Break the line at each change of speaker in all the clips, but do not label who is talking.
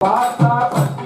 Bata, bata.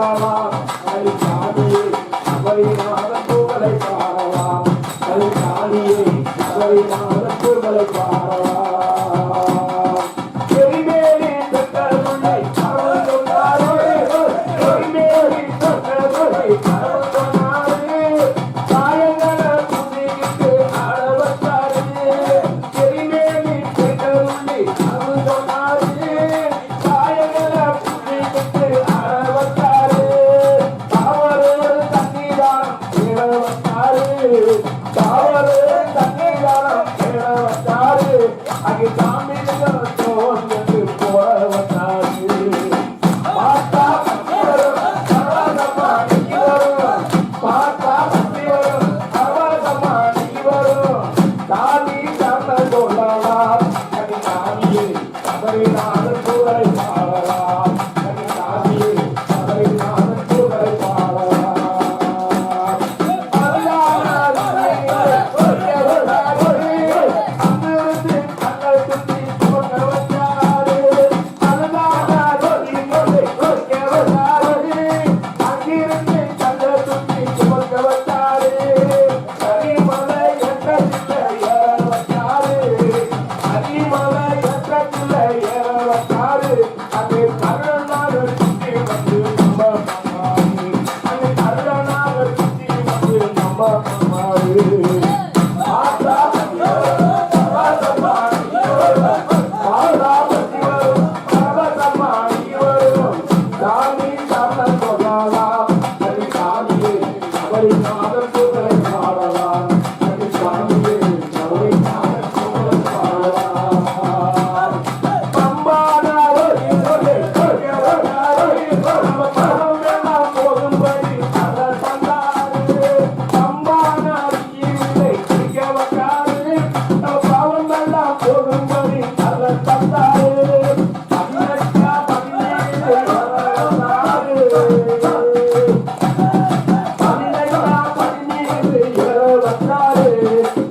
பாடவா கல் சாமியே சபரிநாதன் புகழை பாடவா கல் சாமியே சபரிநாதன் புகழை பாடவா Are you coming? Mama Maria.